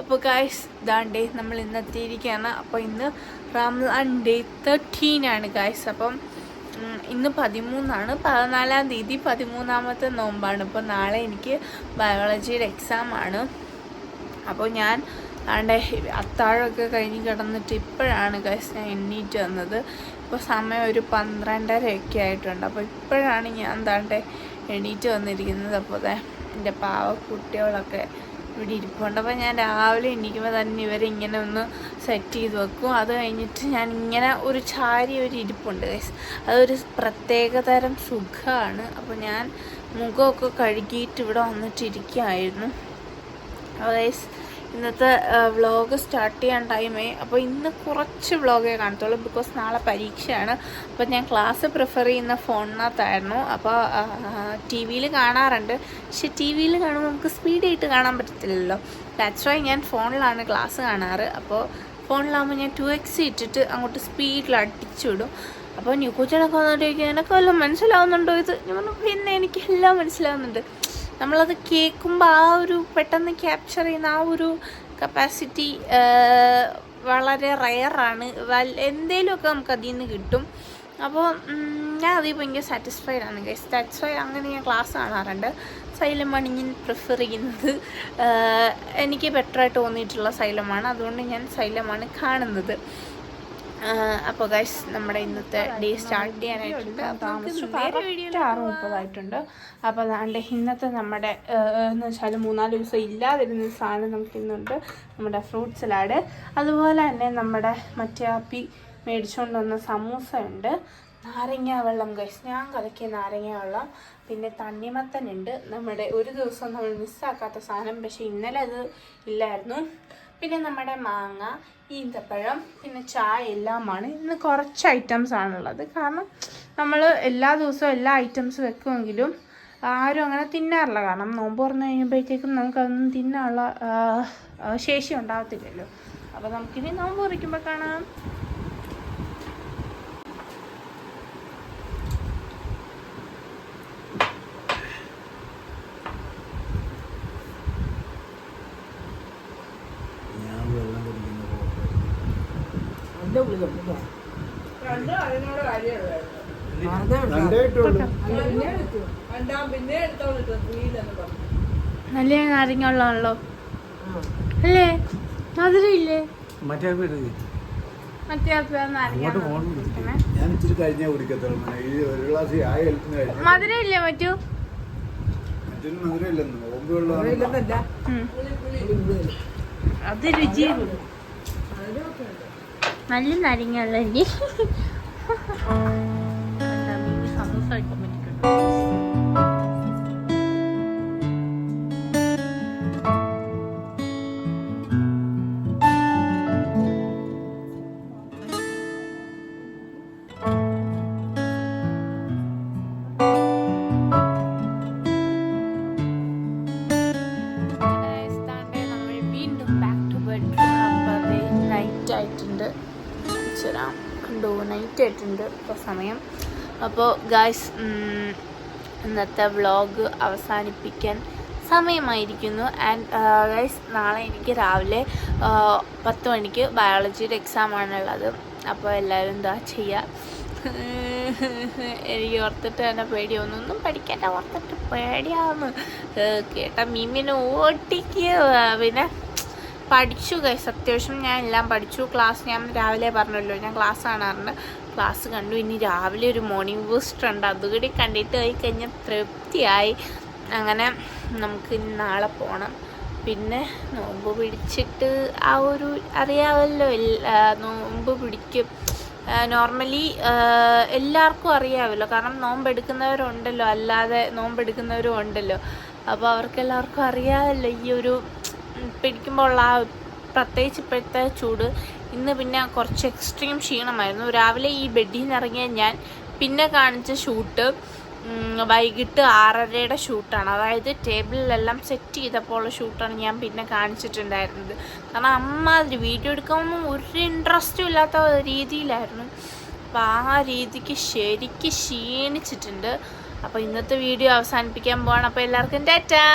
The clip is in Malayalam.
അപ്പോൾ ഗായ്സ് ഇതാണ്ടേ നമ്മൾ ഇന്ന് എത്തിയിരിക്കുകയാണ്. അപ്പോൾ ഇന്ന് റംസാൻ ഡേ തേർട്ടീൻ ആണ് ഗായ്സ് അപ്പം ഇന്ന് പതിമൂന്നാണ്. പതിനാലാം തീയതി പതിമൂന്നാമത്തെ നോമ്പാണ്. ഇപ്പോൾ നാളെ എനിക്ക് ബയോളജിയുടെ എക്സാം ആണ്. അപ്പോൾ ഞാൻ ആണ്ടെ അത്താഴമൊക്കെ കഴിഞ്ഞ് കിടന്നിട്ട് ഇപ്പോഴാണ് ഗൈസ് ഞാൻ എണ്ണീറ്റ് വന്നത്. ഇപ്പോൾ സമയം ഒരു പന്ത്രണ്ടരയൊക്കെ ആയിട്ടുണ്ട്. അപ്പോൾ ഇപ്പോഴാണ് ഞാൻ താണ്ടെ എണീറ്റ് വന്നിരിക്കുന്നത്. അപ്പോൾ അതെ എന്റെ പാവ കുട്ടികളൊക്കെ ഇവിടെ ഇരിപ്പുണ്ടപ്പോൾ ഞാൻ രാവിലെ എണീക്കുമ്പോൾ തന്നെ ഇവരെ ഇങ്ങനെ ഒന്ന് സെറ്റ് ചെയ്ത് വെക്കും. അത് കഴിഞ്ഞിട്ട് ഞാൻ ഇങ്ങനെ ഒരു ചാരി ഒരു ഇരിപ്പുണ്ട് ഗൈസ് അതൊരു പ്രത്യേകതരം സുഖമാണ് അപ്പോൾ ഞാൻ മുഖമൊക്കെ കഴുകിയിട്ട് ഇവിടെ വന്നിട്ടിരിക്കുകയായിരുന്നു. അപ്പോൾ ഗൈസ് ഇന്നത്തെ വ്ളോഗ് സ്റ്റാർട്ട് ചെയ്യാൻ ടൈമേ അപ്പോൾ ഇന്ന് കുറച്ച് വ്ളോഗേ കാണത്തുള്ളൂ ബിക്കോസ് നാളെ പരീക്ഷയാണ്. അപ്പോൾ ഞാൻ ക്ലാസ് പ്രിഫർ ചെയ്യുന്ന ഫോണിനകത്തായിരുന്നു അപ്പോൾ ടി വിയിൽ കാണാറുണ്ട്. പക്ഷെ ടി വിയിൽ കാണുമ്പോൾ നമുക്ക് സ്പീഡായിട്ട് കാണാൻ പറ്റത്തില്ലല്ലോ. ദാറ്റ്സ് വൈ ഞാൻ ഫോണിലാണ് ക്ലാസ് കാണാറ്. അപ്പോൾ ഫോണിലാകുമ്പോൾ ഞാൻ ടു എക്സ് ഇട്ടിട്ട് അങ്ങോട്ട് സ്പീഡിൽ അടിച്ചു വിടും. അപ്പോൾ ന്യൂ കോച്ചനൊക്കെ വന്നിട്ട് ചോദിക്കുന്നതിനൊക്കെ വല്ലതും മനസ്സിലാവുന്നുണ്ടോ ഇത്? ഞാൻ പറഞ്ഞു പിന്നെ എനിക്കെല്ലാം മനസ്സിലാവുന്നുണ്ട്. നമ്മളത് കേൾക്കുമ്പോൾ ആ ഒരു പെട്ടെന്ന് ക്യാപ്ചർ ചെയ്യുന്ന ആ ഒരു കപ്പാസിറ്റി വളരെ റയറാണ് എന്തേലുമൊക്കെ നമുക്ക് അതിൽ നിന്ന് കിട്ടും. അപ്പോൾ ഞാൻ അതിൽ ഭയങ്കര സാറ്റിസ്ഫൈഡ് ആണ് ഗൈസ് ദാറ്റ്സ് വൈ അങ്ങനെ ഞാൻ ക്ലാസ് കാണാറുണ്ട്. സൈലമാണ് ഞാൻ പ്രിഫർ ചെയ്യുന്നത്. എനിക്ക് ബെറ്ററായിട്ട് തോന്നിയിട്ടുള്ള സൈലമാണ്. അതുകൊണ്ട് ഞാൻ സൈലമാണ് കാണുന്നത്. അപ്പോൾ ഗൈസ് നമ്മുടെ ഇന്നത്തെ ഡേ സ്റ്റാർട്ട് ചെയ്യാനായിട്ടുണ്ട്. ആറ് മുപ്പതായിട്ടുണ്ട്. അപ്പോൾ അതാണ്ട് ഇന്നത്തെ നമ്മുടെ എന്ന് വെച്ചാൽ മൂന്നാൽ ദിവസം ഇല്ലാതിരുന്ന സാധനം നമുക്ക് ഇന്നുണ്ട്. നമ്മുടെ ഫ്രൂട്ട് സലാഡ് അതുപോലെ തന്നെ നമ്മുടെ മറ്റേ ആപ്പി മേടിച്ചുകൊണ്ട് വന്ന സമൂസ ഉണ്ട്. നാരങ്ങ വെള്ളം ഗൈസ് ഞാൻ കലക്കിയ നാരങ്ങ വെള്ളം. പിന്നെ തണ്ണിമത്തൻ ഉണ്ട്. നമ്മുടെ ഒരു ദിവസം നമ്മൾ മിസ്സാക്കാത്ത സാധനം. പക്ഷേ ഇന്നലെ അത് ഇല്ലായിരുന്നു. പിന്നെ നമ്മുടെ മാങ്ങ ഈന്തപ്പഴം പിന്നെ ചായ എല്ലാമാണ്. ഇന്ന് കുറച്ച് ഐറ്റംസ് ആണുള്ളത്. കാരണം നമ്മൾ എല്ലാ ദിവസവും എല്ലാ ഐറ്റംസ് വെക്കുമെങ്കിലും ആരും അങ്ങനെ തിന്നാറില്ല. കാരണം നോമ്പ് തുറന്നു കഴിയുമ്പോഴത്തേക്കും നമുക്കതൊന്നും തിന്നാനുള്ള ശേഷി ഉണ്ടാകത്തില്ലല്ലോ അപ്പോൾ നമുക്കിനി നോമ്പ് കുറിക്കുമ്പോൾ കാണാം ഞാൻ വെള്ളം കുടിക്കുന്ന രണ്ടേ ഇട്ടുള്ളൂ നല്ല നാരങ്ങ അല്ലേ? മധുരയില്ലേ മറ്റേ ഞാൻ ഇച്ചിരി കഴിഞ്ഞേ കുടിക്കത്തുള്ളൂ ഈ ഒരു ഗ്ലാസ് ആ ഹെൽപ്പിന് കഴിഞ്ഞു മറ്റു? മറ്റൊരു. അത് രുചി. നല്ല നാരങ്ങ വെള്ളമല്ലേ കണ്ടാ, മീന് സമൂസ കഴിക്കാൻ പറ്റിയിട്ടുണ്ട് Guys, ആയിട്ടുണ്ട് ഇച്ചിരി കണ്ടു നൈറ്റ് ആയിട്ടുണ്ട് ഇപ്പോൾ സമയം. അപ്പോൾ ഗായ്സ് ഇന്നത്തെ വ്ളോഗ് അവസാനിപ്പിക്കാൻ സമയമായിരിക്കുന്നു. ആൻഡ് ഗൈസ് നാളെ എനിക്ക് രാവിലെ പത്ത് മണിക്ക് ബയോളജിയുടെ എക്സാം ആണുള്ളത്. അപ്പോൾ എല്ലാവരും എന്താ ചെയ്യുക എനിക്ക് ഓർത്തിട്ട് തന്നെ പേടി ഒന്നും പഠിക്കാൻ ഓർത്തിട്ട് പേടിയാവുന്നു. കേട്ട മീമിനെ ഓട്ടിക്കുക പിന്നെ പഠിച്ചു ഗൈസ് അത്യാവശ്യം ഞാൻ എല്ലാം പഠിച്ചു. ക്ലാസ് ഞാൻ രാവിലെ പറഞ്ഞല്ലോ ഞാൻ ക്ലാസ് കാണാറുണ്ട് ക്ലാസ് കണ്ടു. ഇനി രാവിലെ ഒരു മോർണിംഗ് ബൂസ്റ്റർ ഉണ്ട്. അതുകൂടി കണ്ടിട്ട് ആയി കഴിഞ്ഞാൽ തൃപ്തിയായി. അങ്ങനെ നമുക്ക് നാളെ പോകണം പിന്നെ നോമ്പ് പിടിച്ചിട്ട് ആ ഒരു അറിയാമല്ലോ നോമ്പ് പിടിക്കും. നോർമലി എല്ലാവർക്കും അറിയാമല്ലോ കാരണം നോമ്പെടുക്കുന്നവരുണ്ടല്ലോ അല്ലാതെ നോമ്പെടുക്കുന്നവരും ഉണ്ടല്ലോ. അപ്പോൾ അവർക്കെല്ലാവർക്കും അറിയാമല്ലോ ഈ ഒരു പിടിക്കുമ്പോൾ ആ പ്രത്യേകിച്ച് ഇപ്പോഴത്തെ ചൂട് ഇന്ന് പിന്നെ കുറച്ച് എക്സ്ട്രീം ക്ഷീണമായിരുന്നു. രാവിലെ ഈ ബെഡിൽ നിന്ന് ഇറങ്ങിയ ഞാൻ പിന്നെ കാണിച്ച ഷൂട്ട് വൈകിട്ട് ആറരയുടെ ഷൂട്ടാണ് അതായത് ടേബിളിലെല്ലാം സെറ്റ് ചെയ്തപ്പോൾ ഷൂട്ടാണ് ഞാൻ പിന്നെ കാണിച്ചിട്ടുണ്ടായിരുന്നത്. കാരണം അമ്മ അതിൽ വീഡിയോ എടുക്കാനൊന്നും ഒരു ഇൻട്രസ്റ്റും ഇല്ലാത്ത രീതിയിലായിരുന്നു. അപ്പോൾ ആ രീതിക്ക് ശരിക്ക് ക്ഷീണിച്ചിട്ടുണ്ട്. അപ്പോൾ ഇന്നത്തെ വീഡിയോ അവസാനിപ്പിക്കാൻ പോവാണ്. അപ്പോൾ എല്ലാവർക്കും ടാറ്റാ!